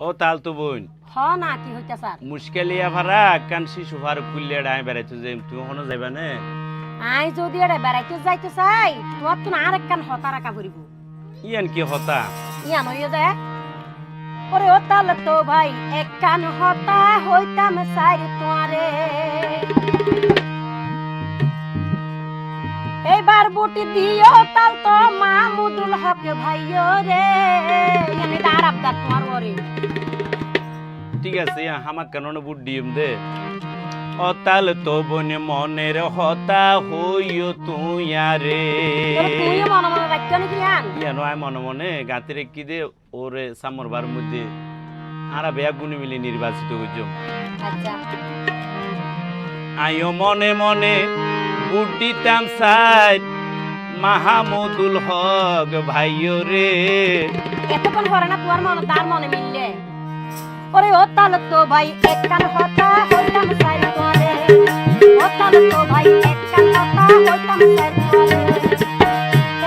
ও তাল তো বোন। হ না কি হইতা স্যার? মুশকিলিয়া ভাড়া কান শিশু ফার কুল্লে ডাই বেড়াইতো যে তুমি হনো যাইবা না? আই যদি এটা বেড়াইতে যাইতে চাই তো আর একখান হতা রাখা করিব। ইয়ান কি হতা? ইয়া নইয়ে দে ওরে ও তাহলে তো ভাই একখান হতা হইতাম সাইর তোয়ারে এইবার বুটি দিও তাল তো মামুদুল হক ভাইও রে। আবদার তোমার ওরে ঠিক আছে হামাক কেন বুট দিম দে। ও তাল তো বোন মনের হতা হইও তুই আরে। তোরে মনে মনে রাখছো নাকি আন ইয়া নয় মনে মনে গাতিরে কি দে ওরে সামরবার মধ্যে আরা বেয়া গুনি মিলে নির্বাচিত হইজম আচ্ছা। আয়ো মনে মনে উডিতাম সাইড মাহমুদুল হক ভাইও রে। এতক্ষণ করে না তোমার মনে তার মনে মিললে? ওরে ও তাল তো ভাই একখান হতা হইতাম সাইর তোয়ারে ও তাল তো ভাই একখান হতা হইতাম সাইর তোয়ারে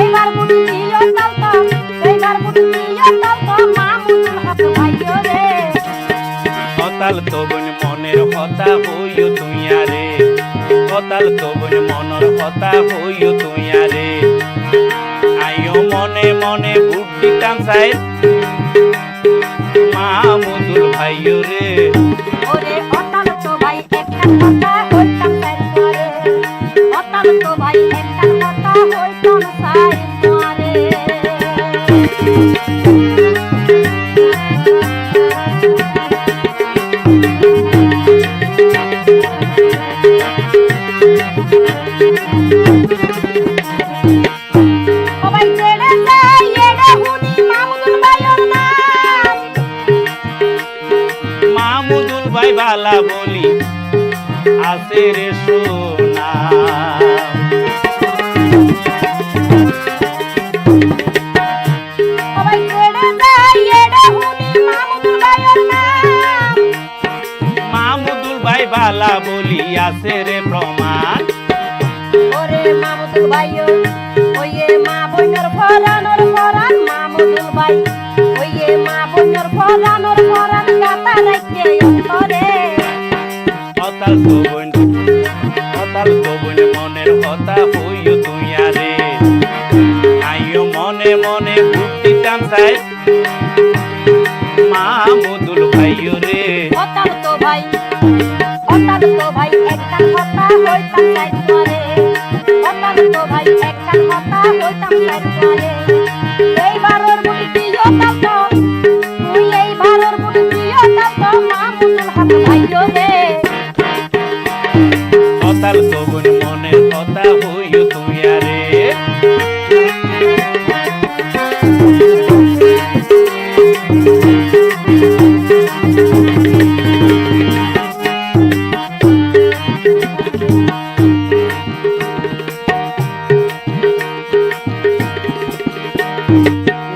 এইবার বুটি দিও তাল তো এইবার বুটি দিও তাল তো মামুদুল হক ভাইও রে। হতাল তবন মনের হতা হইও তুইয়া রে। হতাল তবন মনের হতা হইও তুইয়া রে আইও মনে মনে উডিতাম সাইড মাহমুদুল ভাইও রে। ওরে অতল তো ভাই একখান মামুদুল ভাই বালা বলি আসে রে সোনা। মামুদুল ভাই বালা বলি আসে রে প্রমাণ। ওরে মামুদুল ভাইও ওইয়ে মা বইনর ফরানোর ফরান মামুদুল ভাই, ওইয়ে মা বইনর ফরানোর ফরান গাতা রাখতে অন্তরে। হতাল তবন হতাল তবন মনের হতা হইও তুইয়া রে আইও মনে মনে বুদ্ধিতাম সাই মাহমুদুল হইও তুইয়া রে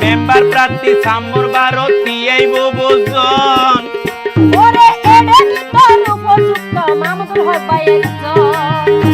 মেম্বার প্রার্থী সাম্বর বারতি আইব বোজন ওরে এডে কি তোর উপযুক্ত, মামুদুল হক ভাই একজন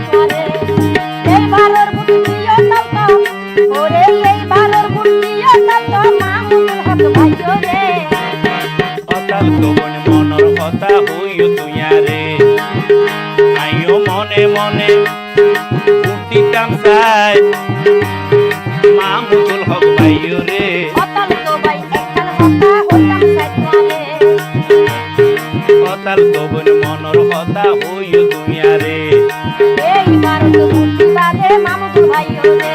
হক ভাইও রে। ভাই একখান কথা তবন মনর হইও তুইয়ারে এই বারোর বুটি বাদে মামুদুল ভাই রে।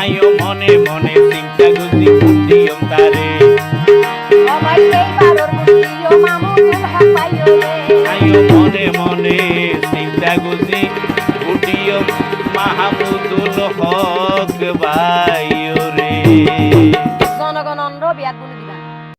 আইও মনে মনে চিন্তা গুজি উঠিয়ম তারে মামুদুল আইও মনে মনে চিন্তা গুজি মাহমুদুল হক ভাইও রে।